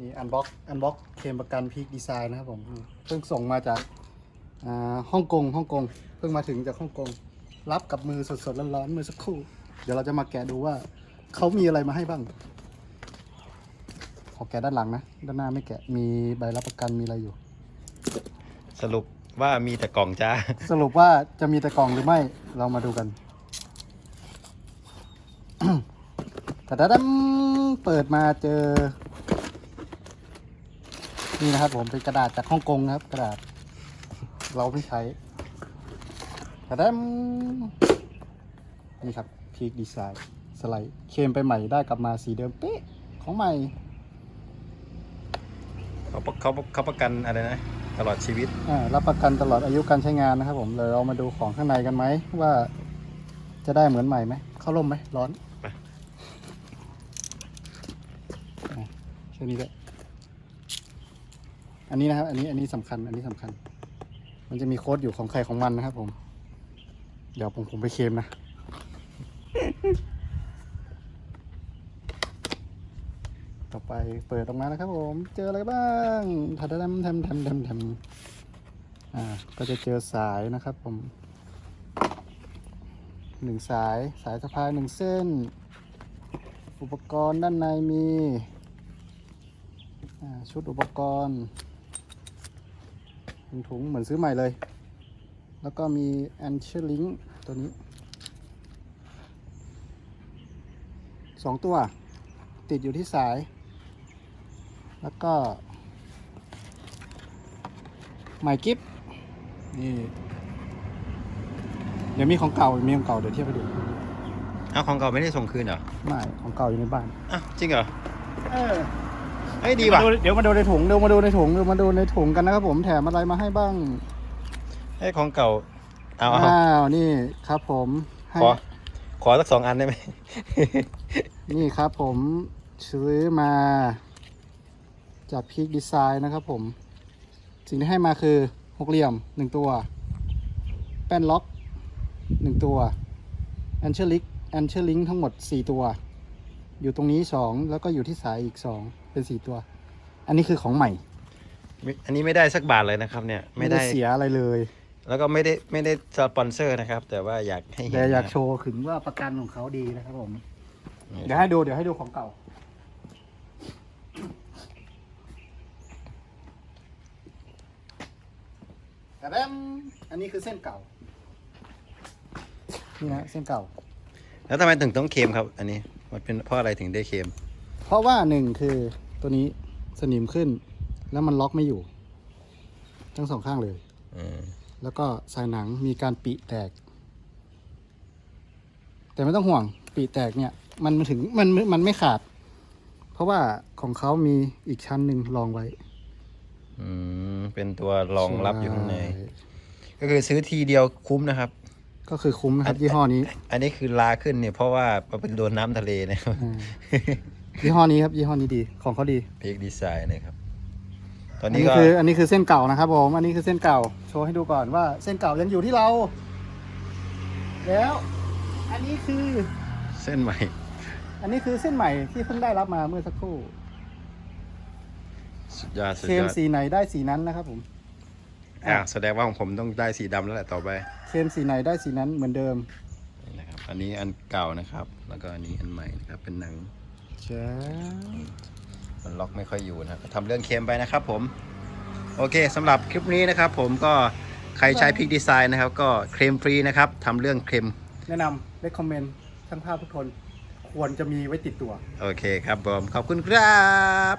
นี่อันบ็อกอันบ็อกเคลมประกันพีคดีไซน์นะครับผมอืมเพิ่งส่งมาจากอ่าฮ่องกงฮ่องกงเพิ่งมาถึงจากฮ่องกงรับกับมือสดๆร้อนๆมือสักครู่ เดี๋ยวเราจะมาแกะดูว่าเขามีอะไรมาให้บ้างขอแกะด้านหลังนะ ด้านหน้าไม่แกะมีใบรับประกันมีอะไรอยู่ สรุปว่ามีแต่กล่องจ้า สรุปว่าจะมีแต่กล่องหรือไม่เรามาดูกันแต่ถ้าดันเปิดมาเจอ นี่นะครับผมเป็นกระดาษจากฮ่องกงนะครับ กระดาษ เราไม่ใช้แต่ดันนี่ครับพีคดีไซน์สไลด์เคลมไปใหม่ได้กลับมาสีเดิมเป๊ะของใหม่เขาประเขาเขาประกันอะไรนะ ตลอดชีวิตอ่ารับประกันตลอดอายุการใช้งานนะครับ ผมเลยเรามาดูของข้างในกันไหมว่าจะได้เหมือนใหม่ไหมเข้าร่มไหมร้อนไปอะแค่นี้แหละ อันนี้นะครับ อันนี้อันนี้สำคัญ อันนี้สำคัญ มันจะมีโค้ดอยู่ของใครของมันนะครับ ผม เดี๋ยวผมผมไปเคมนะ ต่อไปเปิดออกมานะครับ ผม เจออะไรบ้างทัดทำทำทำทำทำอ่า ก็จะเจอสายนะครับ ผมหนึ่งสายสายสะพายหนึ่งเส้น อุปกรณ์ด้านในมีอ่าชุดอุปกรณ์ เป็นถุงเหมือนซื้อใหม่เลย แล้วก็มีแอนเชอร์ลิงตัวนี้สองตัว ติดอยู่ที่สาย แล้วก็ไมค์กิฟนี่ เดี๋ยวมีของเก่ามีของเก่าเดี๋ยวเทียบให้ดูเอาของเก่าไม่ได้ส่งคืนเหรอไม่ของเก่าอยู่ในบ้านอ้าวจริงเหรอเออ เอ้ยดีว่ะ เดี๋ยวมาดูในถุงเดี๋ยวมาดูในถุงเดี๋ยวมาดูในถุงกันนะครับผมแถมอะไรมาให้บ้างไอ้ยของเก่าเอาเอาอ้าวนี่ครับผมให้ขอขอสักสองอันได้ไหม นี่ครับผมซื้อมา จากพีคดีไซน์นะครับผม สิ่งที่ให้มาคือหกเหลี่ยมหนึ่งตัว แป้นล็อกหนึ่งตัวแอนเชอร์ลิกแอนเชอร์ลิงทั้งหมดสี่ตัว อยู่ตรงนี้สองแล้วก็อยู่ที่สายอีกสอง เป็นสี่ตัว อันนี้คือของใหม่ไม่อันนี้ไม่ได้สักบาทเลยนะครับ เนี่ยไม่ได้เสียอะไรเลย แล้วก็ไม่ได้ไม่ได้สปอนเซอร์นะครับ แต่ว่าอยากให้เห็นแต่อยากนะโชว์ถึงว่าประกันของเขาดีนะครับผมนี่เดี๋ยวให้ดูเดี๋ยวให้ดูของเก่า แต่แบมอันนี้คือเส้นเก่า นี่นะเส้นเก่า แล้วทำไมถึงต้องเคลมครับ อันนี้ มันเป็นเพราะอะไรถึงได้เคลมเพราะว่าหนึ่งคือ ตัวนี้สนิมขึ้น แล้วมันล็อกไม่อยู่ ทั้งสองข้างเลย อืมแล้วก็สายหนังมีการปีแตก แต่ไม่ต้องห่วงปีแตกเนี่ย มันถึงมันมันไม่ขาด เพราะว่าของเขามีอีกชั้นหนึ่งรองไว้อืมเป็นตัวรองรับอยู่ข้างใน ช่ก็คือซื้อทีเดียวคุ้มนะครับ ก็คือคุ้มนะครับยี่ห้อนี้อันนี้คือลาขึ้นเนี่ยเพราะว่ามันเป็นโดนน้ำทะเลนะครับอืม ยี่ห้อนี้ครับยี่ห้อนี้ดีของเขาดีเพกดีไซน์นะครับ ตออันนนี้นี้ก็คืออันนี้คือเส้นเก่านะครับผมอันนี้คือเส้นเก่าโชว์ให้ดูก่อนว่า เส้นเก่ายังอยู่ที่เรา แล้ว อันนี้คือ เส้นใหม่ อันนี้คือเส้นใหม่ที่เพิ่งได้รับมาเมื่อสักครู่สุดยอดสุดเคลยมอดสีไหนได้สีนั้นนะครับผม อะแสดงว่าของผมต้องได้สีดำแล้วแหละต่อไปเคลมสีไหนได้สีนั้นเหมือนเดิมนี่นะครับ อันนี้อันเก่านะครับ แล้วก็อันนี้อันใหม่นะครับเป็นหนัง จ้ามันล็อกไม่ค่อยอยู่นะครับทำเรื่องเคลมไปนะครับผม โอเคสำหรับคลิปนี้นะครับผมก็ใครใช้พิกดีไซน์นะครับ ก็เคลมฟรีนะครับทำเรื่องเคลมแนะนำ recommend ช่างภาพทุกคน ควรจะมีไว้ติดตัว โอเคครับผม ขอบคุณครับ